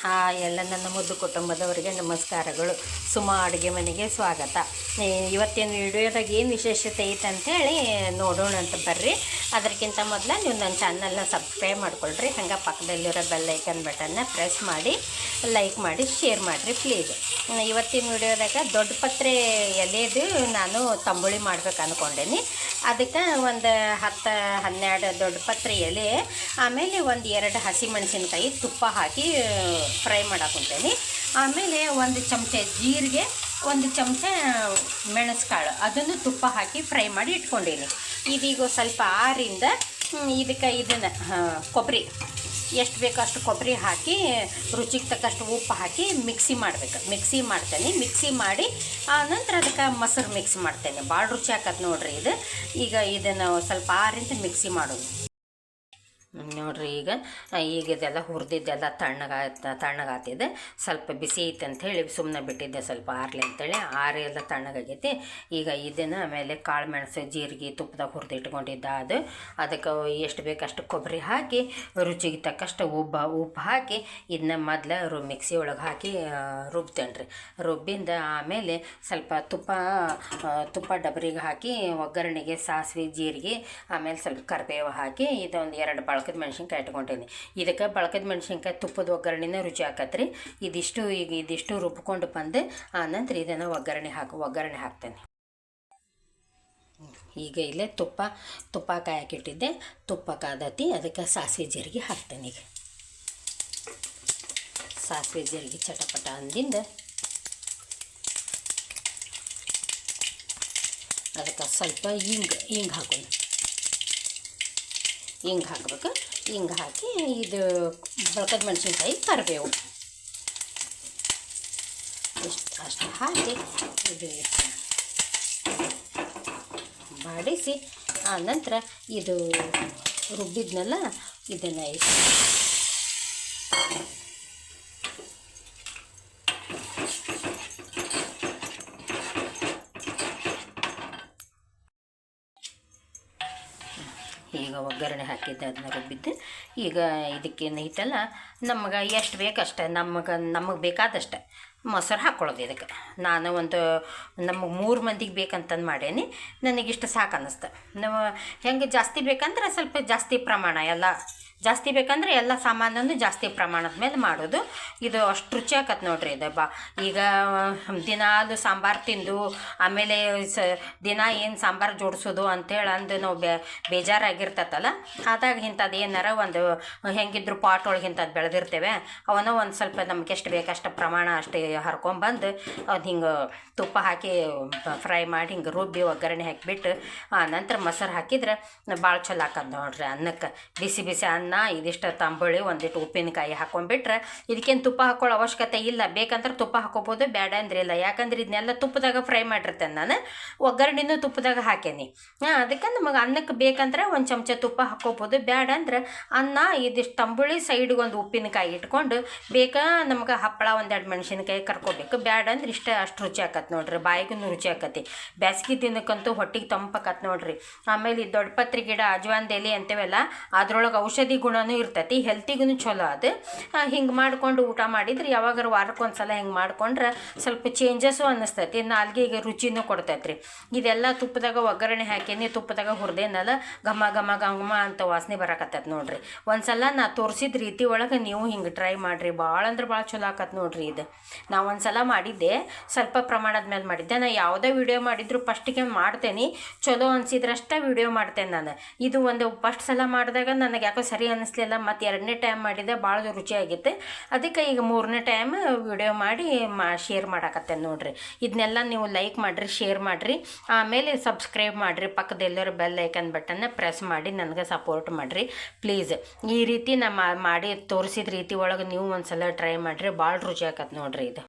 ಹಾ, ಎಲ್ಲ ನನ್ನ ಮುದ್ದು ಕುಟುಂಬದವರಿಗೆ ನಮಸ್ಕಾರಗಳು. ಸುಮಾ ಅಡುಗೆ ಮನೆಗೆ ಸ್ವಾಗತ. ಇವತ್ತಿನ ವಿಡಿಯೋದಾಗ ಏನು ವಿಶೇಷತೆ ಐತೆ ಅಂತೇಳಿ ನೋಡೋಣ ಅಂತ ಬರ್ರಿ. ಅದಕ್ಕಿಂತ ಮೊದಲು ನೀವು ನನ್ನ ಚಾನಲ್ನ ಸಬ್ಸ್ಕ್ರೈಬ್ ಮಾಡ್ಕೊಳ್ರಿ. ಹಂಗೆ ಪಕ್ಕದಲ್ಲಿರೋ ಬೆಲ್ಲೈಕನ್ ಬಟನ್ನ ಪ್ರೆಸ್ ಮಾಡಿ ಲೈಕ್ ಮಾಡಿ ಶೇರ್ ಮಾಡಿರಿ ಪ್ಲೀಸ್ ಇವತ್ತಿನ ವಿಡಿಯೋದಾಗ ದೊಡ್ಡ ಪತ್ರೆ ಎಲೆದು ನಾನು ತಂಬುಳಿ ಮಾಡ್ಬೇಕು ಅಂದ್ಕೊಂಡೇನಿ ಅದಕ್ಕೆ ಒಂದು ಹತ್ತು, ಹನ್ನೆರಡು ದೊಡ್ಡ ಪತ್ರೆ ಎಲೆ, ಆಮೇಲೆ ಒಂದು ಎರಡು ಹಸಿಮೆಣಸಿನ್ಕಾಯಿ ತುಪ್ಪ ಹಾಕಿ ಫ್ರೈ ಮಾಡಾಕೊಂತೇನೆ. ಆಮೇಲೆ ಒಂದು ಚಮಚ ಜೀರಿಗೆ, ಒಂದು ಚಮಚ ಮೆಣಸುಕಾಳು. ಅದನ್ನು ತುಪ್ಪ ಹಾಕಿ ಫ್ರೈ ಮಾಡಿ ಇಟ್ಕೊಂಡೀನಿ. ಇದೀಗ ಸ್ವಲ್ಪ ಆರಿಂದ ಇದಕ್ಕೆ ಇದನ್ನು ಕೊಬ್ಬರಿ ಎಷ್ಟು ಬೇಕೋ ಅಷ್ಟು ಕೊಬ್ಬರಿ ಹಾಕಿ, ರುಚಿಗೆ ತಕ್ಕಷ್ಟು ಉಪ್ಪು ಹಾಕಿ ಮಿಕ್ಸಿ ಮಾಡಬೇಕು. ಮಿಕ್ಸಿ ಮಾಡ್ತೇನೆ. ಮಿಕ್ಸಿ ಮಾಡಿ ಆನಂತರ ಅದಕ್ಕೆ ಮೊಸರು ಮಿಕ್ಸ್ ಮಾಡ್ತೇನೆ. ಭಾಳ ರುಚಿ ಹಾಕತ್ತೆ ನೋಡ್ರಿ ಇದು. ಈಗ ಇದನ್ನು ಸ್ವಲ್ಪ ಆರಿಂದ ಮಿಕ್ಸಿ ಮಾಡೋದು. ನೋಡ್ರಿ ಈಗ ಈಗ ಇದೆಲ್ಲ ಹುರಿದಿದ್ದೆಲ್ಲ ತಣ್ಣಗಾಯ್ತ ತಣ್ಣಗಾತಿದೆ ಸ್ವಲ್ಪ ಬಿಸಿ ಐತೆ ಅಂಥೇಳಿ ಸುಮ್ಮನೆ ಬಿಟ್ಟಿದ್ದೆ ಸ್ವಲ್ಪ ಆರಲಿ ಅಂತೇಳಿ. ಆರಿ ಎಲ್ಲ ತಣ್ಣಗಾಗೈತಿ. ಈಗ ಇದನ್ನು ಆಮೇಲೆ ಕಾಳು ಮೆಣಸು, ಜೀರಿಗೆ, ತುಪ್ಪದಾಗ ಹುರಿದು ಇಟ್ಕೊಂಡಿದ್ದ ಅದು. ಅದಕ್ಕೆ ಎಷ್ಟು ಬೇಕಷ್ಟು ಕೊಬ್ಬರಿ ಹಾಕಿ, ರುಚಿಗೆ ತಕ್ಕಷ್ಟು ಉಬ್ಬ, ಉಪ್ಪು ಹಾಕಿ ಇದನ್ನ ಮೊದಲು ರು, ಮಿಕ್ಸಿ ಒಳಗೆ ಹಾಕಿ ರುಬ್ತೇನೆ ರೀ. ರುಬ್ಬಿಂದ ಆಮೇಲೆ ಸ್ವಲ್ಪ ತುಪ್ಪ ತುಪ್ಪ ಡಬರಿಗೆ ಹಾಕಿ, ಒಗ್ಗರಣೆಗೆ ಸಾಸಿವೆ, ಜೀರಿಗೆ, ಆಮೇಲೆ ಸ್ವಲ್ಪ ಕರಿಬೇವು ಹಾಕಿ, ಇದೊಂದು ಎರಡು ಬಳಕದ ಮೆಣಸಿನ್ಕಾಯಿ ಇಟ್ಕೊಂಡೇನಿ ಇದಕ್ಕೆ ಬಳಕದ ಮೆಣಸಿನ್ಕಾಯಿ ತುಪ್ಪದ ಒಗ್ಗರಣೆನ ರುಚಿ ಹಾಕತ್ರಿ ಇದಿಷ್ಟು ಈಗ ಇದಿಷ್ಟು ರುಬ್ಕೊಂಡು ಬಂದು ಆನಂತರ ಇದನ್ನು ಒಗ್ಗರಣೆ ಹಾಕಿ ಒಗ್ಗರಣೆ ಹಾಕ್ತೇನೆ. ಈಗ ಇಲ್ಲೇ ತುಪ್ಪ ತುಪ್ಪ ಕಾಯಕ್ಕಿಟ್ಟಿದ್ದೆ ತುಪ್ಪ ಕಾದತಿ, ಅದಕ್ಕೆ ಸಾಸಿವೆ ಜೀರಿಗೆ ಹಾಕ್ತೇನೆ ಈಗ. ಸಾಸಿವೆ ಜೀರಿಗೆ ಚಟಪಟ ಅಂದಿಂದ ಅದಕ್ಕೆ ಸ್ವಲ್ಪ ಹಿಂಗೆ ಹಿಂಗೆ ಹಾಕೋಣ. ಹಿಂಗೆ ಹಾಕ್ಬೇಕು. ಹಿಂಗೆ ಹಾಕಿ ಇದು ಬಳಕದ ಮೆಣಸಿನ್ಕಾಯಿ ಕರಿಬೇವು. ಇಷ್ಟು ಅಷ್ಟು ಹಾಕಿ ಇದು ಬಡಿಸಿ ಆ ನಂತರ ಇದು ರುಬ್ಬಿದ್ನಲ್ಲ, ಇದನ್ನು ಈಗ ಒಗ್ಗರಣೆ ಹಾಕಿದ್ದೆ ಅದನ್ನ ರುಬ್ಬಿದ್ದೆ. ಈಗ ಇದಕ್ಕೇನು ಐತಲ್ಲ ನಮಗೆ ಎಷ್ಟು ಬೇಕಷ್ಟೆ ನಮಗೆ ನಮಗೆ ಬೇಕಾದಷ್ಟೆ ಮೊಸರು ಹಾಕ್ಕೊಳ್ಳೋದು ಇದಕ್ಕೆ. ನಾನು ಒಂದು ನಮಗೆ ಮೂರು ಮಂದಿಗೆ ಬೇಕಂತಂದು ಮಾಡೇನಿ ನನಗಿಷ್ಟು ಸಾಕು ಅನ್ನಿಸ್ತು ನಾವು ಹೆಂಗೆ ಜಾಸ್ತಿ ಬೇಕಂದ್ರೆ ಸ್ವಲ್ಪ ಜಾಸ್ತಿ ಪ್ರಮಾಣ ಎಲ್ಲ ಜಾಸ್ತಿ ಬೇಕಂದ್ರೆ ಎಲ್ಲ ಸಾಮಾನೊಂದು ಜಾಸ್ತಿ ಪ್ರಮಾಣದ ಮೇಲೆ ಮಾಡೋದು. ಇದು ಅಷ್ಟು ರುಚಿ ಆಕತ್ ನೋಡ್ರಿ ಇದು ಬಾ ಈಗ ದಿನಾಲು ಸಾಂಬಾರು ತಿಂದು, ಆಮೇಲೆ ಸ, ದಿನ ಏನು ಸಾಂಬಾರು ಜೋಡಿಸೋದು ಅಂತೇಳಿ ಅಂದು ನಾವು ಬೇ, ಬೇಜಾರಾಗಿರ್ತೈತಲ್ಲ, ಆದಾಗ ಇಂಥದ್ದು ಏನಾರ ಒಂದು, ಹೆಂಗಿದ್ರು ಪಾಟ್ ಒಳಗೆ ಇಂಥದ್ದು ಬೆಳೆದಿರ್ತೇವೆ. ಅವನ್ನ ಒಂದು ಸ್ವಲ್ಪ ನಮ್ಗೆ ಎಷ್ಟು ಬೇಕಷ್ಟು ಪ್ರಮಾಣ ಅಷ್ಟೇ ಹರ್ಕೊಂಬಂದು ಅದು ಹಿಂಗೆ ತುಪ್ಪ ಹಾಕಿ, ಫ್ರೈ ಮಾಡಿ ಹಿಂಗೆ ರುಬ್ಬಿ ಒಗ್ಗರಣೆ ಹಾಕಿಬಿಟ್ಟು, ಆ ನಂತರ ಮೊಸರು ಹಾಕಿದ್ರೆ ಭಾಳ ಚಲೋ ಆಕತ್ ನೋಡ್ರಿ ಅನ್ನಕ್ಕೆ ಬಿಸಿ ಬಿಸಿ ಅನ್ನ ಇದಿಷ್ಟು ತಂಬುಳಿ ಒಂದಿಟ್ಟು ಉಪ್ಪಿನಕಾಯಿ ಹಾಕೊಂಡ್ಬಿಟ್ರೆ ಇದಕ್ಕೇನು ತುಪ್ಪ ಹಾಕೊಳ್ಳೋ ಅವಶ್ಯಕತೆ ಇಲ್ಲ. ಬೇಕಂದ್ರೆ ತುಪ್ಪ ಹಾಕೋಬೋದು ಬೇಡ ಅಂದ್ರೆ ಇಲ್ಲ. ಯಾಕಂದ್ರೆ ಇದನ್ನೆಲ್ಲ ತುಪ್ಪದಾಗ ಫ್ರೈ ಮಾಡಿರ್ತೇನೆ ನಾನು. ಒಗ್ಗರಣೆನೂ ತುಪ್ಪದಾಗ ಹಾಕೇನಿ. ಅದಕ್ಕೆ ನಮಗೆ ಅನ್ನಕ್ಕೆ ಬೇಕಂದ್ರೆ ಒಂದು ಚಮಚ ತುಪ್ಪ ಹಾಕೋಬೋದು ಬೇಡ ಅಂದ್ರೆ ಅನ್ನ ಇದಿಷ್ಟು ತಂಬುಳಿ ಸೈಡ್ಗೆ ಒಂದು ಉಪ್ಪಿನಕಾಯಿ ಇಟ್ಕೊಂಡು ಬೇಕಾ ನಮ್ಗೆ ಹಪ್ಪಳ ಒಂದೆರಡು ಮೆಣಸಿನಕಾಯಿ ಕರ್ಕೋಬೇಕು. ಬೇಡ ಅಂದ್ರೆ ಇಷ್ಟ ಅಷ್ಟು ರುಚಿ ಆಕತ್ ನೋಡ್ರಿ. ಬಾಯಿಗೂ ರುಚಿ ಆಕತಿ. ಬ್ಯಾಸ್ಗೆ ದಿನಕ್ಕಂತೂ ಹೊಟ್ಟಿಗೆ ತಂಪಾಕತ್ ನೋಡ್ರಿ. ಆಮೇಲೆ ಈ ದೊಡ್ಡ ಪತ್ರಿ ಗಿಡ ಅಜ್ವಾನ್ ಎಲೆ ಅಂತೇವಲ್ಲ, ಅದ್ರೊಳಗೆ ಔಷಧಿ ಗುಣನೂ ಇರ್ತೈತಿ ಹೆಲ್ತಿಗೂ ಚಲೋ ಅದು. ಹಿಂಗೆ ಮಾಡ್ಕೊಂಡು ಊಟ ಮಾಡಿದ್ರೆ ಯಾವಾಗಾರ ವಾರಕ್ಕೊಂದ್ಸಲ ಹಿಂಗೆ ಮಾಡ್ಕೊಂಡ್ರೆ ಸ್ವಲ್ಪ ಚೇಂಜಸ್ಸು ಅನ್ನಿಸ್ತೈತಿ ನಾಲ್ಗೆಗೆ ರುಚಿನೂ ಕೊಡ್ತೈತ್ರಿ. ಇದೆಲ್ಲ ತುಪ್ಪದಾಗ ಒಗ್ಗರಣೆ ಹಾಕೇನಿ, ತುಪ್ಪದಾಗ ಹುರಿದೇನಲ್ಲ, ಘಮ ಘಮ ಘಮ ಅಂತ ವಾಸನೆ ಬರಕತ್ತೈತಿ ನೋಡ್ರಿ. ಒಂದ್ಸಲ ನಾ ತೋರಿಸಿದ ರೀತಿ ಒಳಗೆ ನೀವು ಹಿಂಗೆ ಟ್ರೈ ಮಾಡಿರಿ ಭಾಳ ಅಂದ್ರೆ ಭಾಳ ಚಲೋ ಆಕತ್ ನೋಡ್ರಿ ಇದು. ನಾ ಒಂದ್ಸಲ ಮಾಡಿದ್ದೆ, ಸ್ವಲ್ಪ ಪ್ರಮಾಣದ ಮೇಲೆ ಮಾಡಿದ್ದೆ. ನಾ ಯಾವುದೇ ವಿಡಿಯೋ ಮಾಡಿದ್ರು ಫಸ್ಟಿಗೆ ಮಾಡ್ತೇನೆ, ಚಲೋ ಅನ್ಸಿದ್ರಷ್ಟೇ ವಿಡಿಯೋ ಮಾಡ್ತೇನೆ ನಾನು. ಇದು ಒಂದು ಫಸ್ಟ್ ಸಲ ಮಾಡಿದಾಗ ನನಗೆ ಯಾಕೋ ಸರಿ ಅನ್ನಿಸ್ಲಿಲ್ಲ, ಮತ್ತು ಎರಡನೇ ಟೈಮ್ ಮಾಡಿದೆ ಭಾಳ ರುಚಿಯಾಗಿತ್ತು. ಅದಕ್ಕೆ ಈಗ ಮೂರನೇ ಟೈಮ್ ವಿಡಿಯೋ ಮಾಡಿ ಮಾ ಶೇರ್ ಮಾಡಾಕತ್ತೆ ನೋಡಿರಿ. ಇದನ್ನೆಲ್ಲ ನೀವು ಲೈಕ್ ಮಾಡಿರಿ ಶೇರ್ ಮಾಡಿರಿ. ಆಮೇಲೆ ಸಬ್ಸ್ಕ್ರೈಬ್ ಮಾಡಿರಿ ಪಕ್ಕದೆಲ್ಲರೂ ಬೆಲ್ ಐಕನ್ ಬಟನ್ನ ಪ್ರೆಸ್ ಮಾಡಿ ನನಗೆ ಸಪೋರ್ಟ್ ಮಾಡಿರಿ ಪ್ಲೀಸ್ ಈ ರೀತಿ ನಾ ಮಾಡಿ ತೋರಿಸಿದ ರೀತಿ ಒಳಗೆ ನೀವು ಒಂದು ಸಲ ಟ್ರೈ ಮಾಡಿರಿ, ಭಾಳ ರುಚಿ ಆಗತ್ತೆ ನೋಡಿರಿ ಇದು.